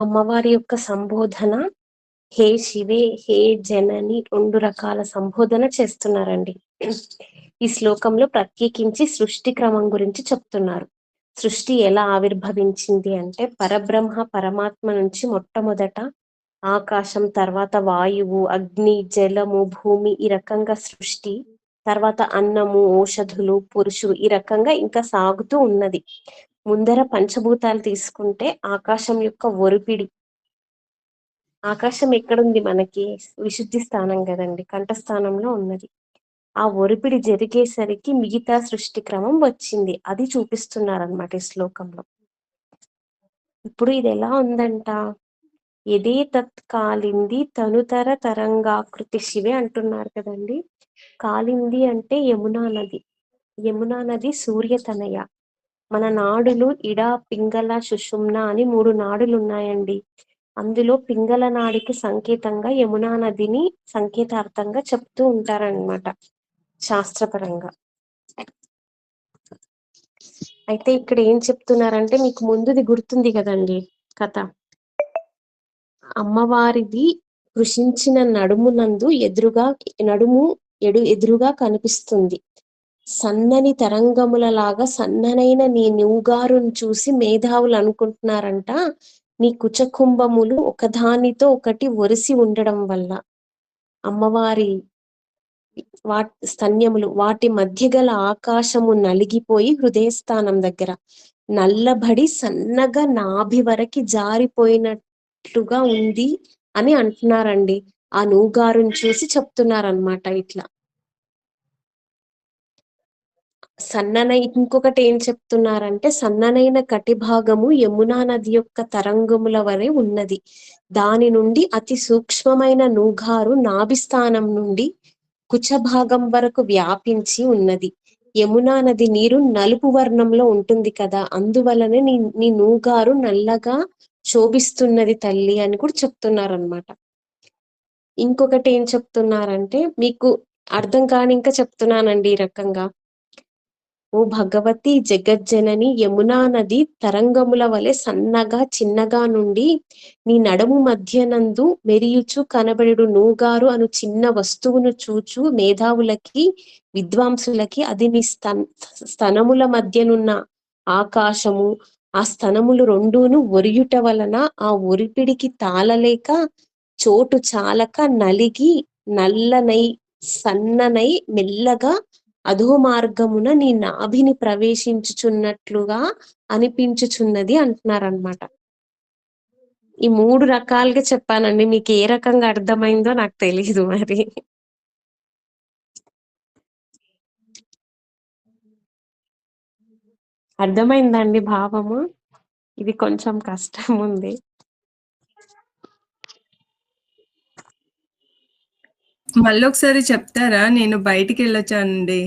అమ్మవారి యొక్క సంబోధన హే శివే హే జనని రెండు రకాల సంబోధన చేస్తున్నారండి. ఈ శ్లోకంలో ప్రత్యేకించి సృష్టి క్రమం గురించి చెప్తున్నారు. సృష్టి ఎలా ఆవిర్భవించింది అంటే పరబ్రహ్మ పరమాత్మ నుంచి మొట్టమొదట ఆకాశం తర్వాత వాయువు అగ్ని జలము భూమి ఈ రకంగా సృష్టి తర్వాత అన్నము ఔషధులు పురుషులు ఈ రకంగా ఇంకా సాగుతూ ఉన్నది. ముందర పంచభూతాలు తీసుకుంటే ఆకాశం యొక్క ఒరిపిడి. ఆకాశం ఎక్కడుంది మనకి? విశుద్ధి స్థానం కదండి కంఠస్థానంలో ఉన్నది. ఆ ఒరిపిడి జరిగేసరికి మిగతా సృష్టి క్రమం వచ్చింది. అది చూపిస్తున్నారు అనమాట ఈ శ్లోకంలో. ఇప్పుడు ఇది ఎలా ఉందంట? ఎదే తత్ కాలింది తనుతర తరంగాకృతి శివే అంటున్నారు కదండి. కాలింది అంటే యమునా నది. యమునా నది సూర్యతనయ. మన నాడులు ఇడ పింగళ సుషుమ్న అని మూడు నాడులు ఉన్నాయండి అందులో పింగళ నాడికి సంకేతంగా యమునా నదిని సంకేతార్థంగా చెప్తూ ఉంటారనమాట శాస్త్రపరంగా. అయితే ఇక్కడ ఏం చెప్తున్నారంటే మీకు ముందుది గుర్తుంది కదండి కథ. అమ్మవారిది కృషించిన నడుమునందు ఎదురుగా నడుము ఎడు ఎదురుగా కనిపిస్తుంది. సన్నని తరంగముల లాగా సన్ననైన నీ నువ్వుగారును చూసి మేధావులు అనుకుంటున్నారంట. నీ కుచకుంభములు ఒకదానితో ఒకటి ఒరిసి ఉండడం వల్ల అమ్మవారి వాటి స్తన్యములు వాటి మధ్య గల ఆకాశము నలిగిపోయి హృదయస్థానం దగ్గర నల్లబడి సన్నగా నాభి వరకి జారిపోయినట్లుగా ఉంది అని అంటున్నారండి. ఆ నూగారుని చూసి చెప్తున్నారనమాట ఇట్లా. సన్ననై ఇంకొకటి ఏం చెప్తున్నారంటే సన్ననైన కటిభాగము యమునా నది యొక్క తరంగముల వలె ఉన్నది. దాని నుండి అతి సూక్ష్మమైన నూగారు నాభిస్థానం నుండి కుచభాగం వరకు వ్యాపించి ఉన్నది. యమునా నది నీరు నలుపు వర్ణంలో ఉంటుంది కదా అందువలనే నీ నీ నూగారు నల్లగా శోభిస్తున్నది తల్లి అని కూడా చెప్తున్నారనమాట ఇంకొకటి ఏం చెప్తున్నారంటే మీకు అర్థం కాని ఇంకా చెప్తున్నానండి ఈ రకంగా. ఓ భగవతి జగజ్జనని యమునా నది తరంగముల వలె సన్నగా చిన్నగా నుండి నీ నడుము మధ్యనందు మెరియుచు కనబడు నూగారు అను చిన్న వస్తువును చూచు మేధావులకి విద్వాంసులకి అది నీ స్తన్ స్తనముల మధ్యనున్న ఆకాశము ఆ స్తనములు రెండును ఒరియుట వలన ఆ ఒరిపిడికి తాళలేక చోటు చాలక నలిగి నల్లనై సన్ననై మెల్లగా అధో మార్గమున నీ నాభిని ప్రవేశించుచున్నట్లుగా అనిపించుచున్నది అంటున్నారనమాట ఈ మూడు రకాలుగా చెప్పానండి. మీకు ఏ రకంగా అర్థమైందో నాకు తెలియదు మరి. అర్థమైందండి భావము? ఇది కొంచెం కష్టం ఉంది. మళ్ళీ ఒకసారి చెప్తారా? నేను బయటికి వెళ్ళొచ్చానండి